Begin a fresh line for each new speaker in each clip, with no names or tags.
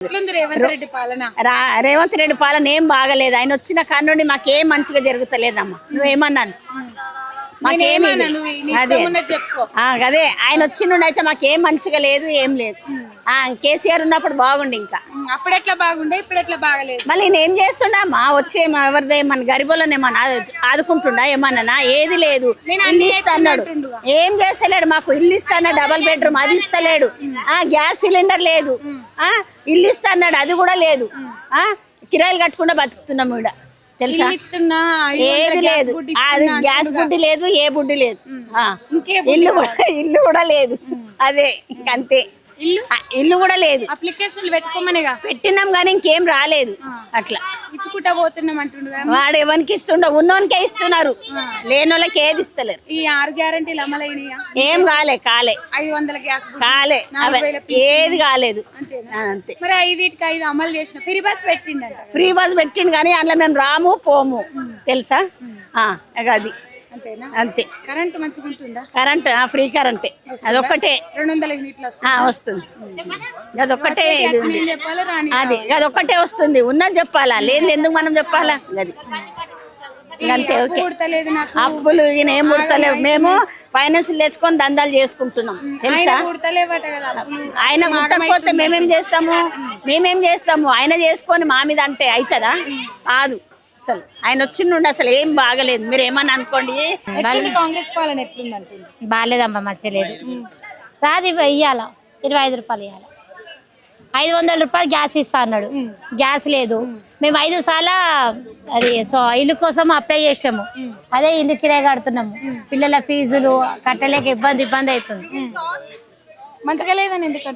రేవంత్ రెడ్డి పాలన?
రా రేవంత్ రెడ్డి పాలన ఏం బాగలేదు. ఆయన వచ్చిన కాడ నుండి మాకేం మంచిగా జరుగుతలేదమ్మా. నువ్వేమన్నాను? మాకేమి అదే. అదే. ఆయన వచ్చిన నుండి అయితే మాకేం మంచిగా లేదు ఏం లేదు. ఆ, కేసీఆర్ ఉన్నప్పుడు బాగుండి ఇంకా.
అప్పుడు ఎట్లా బాగుండే ఇప్పుడు ఎట్లా బాగలేదు?
మళ్ళీ నేను ఏం చేస్తుండా? మా వచ్చే మా ఎవరిదే మన గరిబోళ్ళని ఏమన్నా ఆదు- ఆదుకుంటుండా? ఏమన్నా ఏది లేదు. ఇల్లు ఇస్తాడు. ఏం చేస్తలేడు మాకు. ఇల్లు ఇస్తాడు డబల్ బెడ్రూమ్ అది ఇస్తలేడు. ఆ గ్యాస్ సిలిండర్ లేదు. ఆ ఇల్లు ఇస్తాడు అది కూడా లేదు. ఆ కిరాయిలు కట్టుకుంటూ బతుకుతున్నాం ఈడ. తెలుసా? ఏది లేదు. అది గ్యాస్. బుడ్డి లేదు ఏ బుడ్డి లేదు. ఇల్లు కూడా ఇల్లు కూడా లేదు. అదే ఇంకంతే.
ఇల్లు?
ఇల్లు కూడా లేదు.
అప్లికేషన్లు పెట్టుకోమనేగా
పెట్టినాం కానీ ఇంకేం రాలేదు. అట్లా.
ఇచ్చుకుంటా పోతున్నాం అంటుండు
వాడు ఎవరికి ఇస్తుండో ఉన్నోనికే ఇస్తున్నారు. లేని వాళ్ళకి ఏది ఇస్తలేరు.
ఈ ఆరు గ్యారంటీలు అమలైనయా?
ఏం కాలే కాలే.
ఐదు వందల గ్యాస్.
కాలే. ఏది కాలేదు. అంతే.
మరి ఐదుటికి ఐదు అమలు చేసిన ఫ్రీ బస్ పెట్టిండంట కదా.
ఫ్రీ బస్ పెట్టిండు కానీ అందులో మేము రాము పోము. తెలుసా? అది. అంతే.
కరెంట్ మంచిగా ఉంటుందా
కరెంట్ ఆ, ఫ్రీ కరెంటే. అదొక్కటే.
రెండు వందల యూనిట్లు వస్తుంది.
అదొక్కటే ఇది ఉంది. అది అదొక్కటే వస్తుంది. ఉన్నది చెప్పాలా? లేదు ఎందుకు మనం చెప్పాలా? అది. అంతే ఓకే. అప్పులు ఈయన ఏం పుడతలేవు మేము ఫైనాన్స్ తెచ్చుకొని దందాలు చేసుకుంటున్నాం. తెలుసా.
ఆయన
కుట్టకపోతే మేమేం చేస్తాము? మేమేం చేస్తాము? ఆయన చేసుకొని మా మీద అంటే అవుతుందా? కాదు. అసలు. ఆయన వచ్చిన నుండి అసలు ఏం బాగలేదు. మీరు ఏమని అనుకోండి
కాంగ్రెస్ పాలన ఎట్లుంది అంటుంది
బాగాలేదమ్మా మంచిలేదు రాదు ఇయ్యాల. ఇరవై ఐదు రూపాయలు ఇవ్వాలి ఐదు వందల రూపాయలు గ్యాస్ ఇస్తా అన్నాడు. గ్యాస్ లేదు. మేము ఐదు సార్లు అది సో ఇల్లు కోసం అప్లై చేసినాము. అదే ఇల్లు కిరాయి కడుతున్నాము. పిల్లల ఫీజులు కట్టలేక ఇబ్బంది ఇబ్బంది అవుతుంది.
మంచిగా లేదని ఎందుకు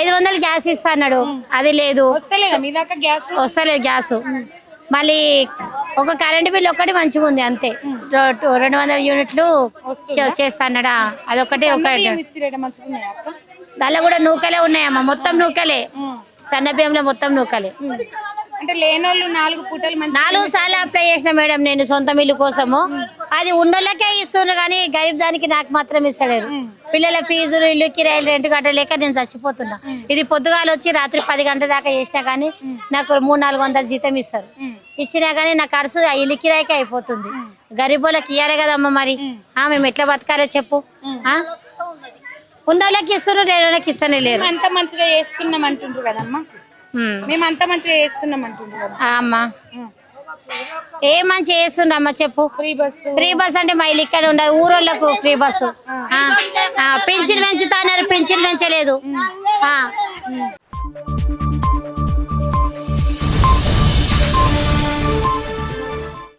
ఐదు వందలు గ్యాస్ ఇస్తా అన్నాడు. అది లేదు.
వస్తలేదు? గ్యాస్?
మళ్ళీ ఒక కరెంట్ బిల్ ఒక్కటి మంచిగా ఉంది అంతే. రెండు వందల యూనిట్లు చే- చేస్తా అన్నాడా అదొకటి ఒక
ఇచ్చిరేట మంచిగా ఉన్నాయా అక్క?
దానిలో కూడా నూకలే ఉన్నాయమ్మా మొత్తం నూకలే. సన్న బియ్యంలో మొత్తం నూకలే.
అంటే లేనోళ్ళు నాలుగు పూటలు మంచి
నాలుగు సార్లు అప్లై చేసిన మేడం నేను సొంత ఇల్లు కోసము. అది ఉన్నోళ్ళకే ఇస్తున్నారు కానీ గరీబ్ దానికి నాకు మాత్రం ఇస్తలేరు. పిల్లల ఫీజులు ఇల్లు కిరాయిలు రెంట్ కట్టలేక నేను చచ్చిపోతున్నా. ఇది పొద్దుగాలు వచ్చి రాత్రి పది గంటల దాకా చేసినా కానీ నాకు మూడు నాలుగు వందల జీతం ఇస్తారు. ఇచ్చినా కానీ నా ఖర్చు ఇల్లు కిరాయికే అయిపోతుంది. గరీబోళ్ళకి ఇయ్యాలి కదమ్మా మరి. ఆ, మేము ఎట్లా బతకాలో చెప్పు? ఉన్నోళ్ళకి ఇస్తున్నారు లేని వాళ్ళకి ఇస్తనే లేరు.
అంతా మంచిగా చేస్తున్నాం అంటుండ్రు కదమ్మా. మేము అంతా మంచిగా చేస్తున్నాం అంటుండ్రు
అమ్మా. ఏ మంచి చేస్తుండమ్మా చెప్పు.
Free bus.
ఫ్రీ బస్ అంటే మా ఇల్లు ఇక్కడ ఉండదు. ఊరోళ్ళకు ఫ్రీ బస్సు. ఆ, ఆ, పింఛన్ పెంచుతా అన్నారు పింఛన్ పెంచలేదు.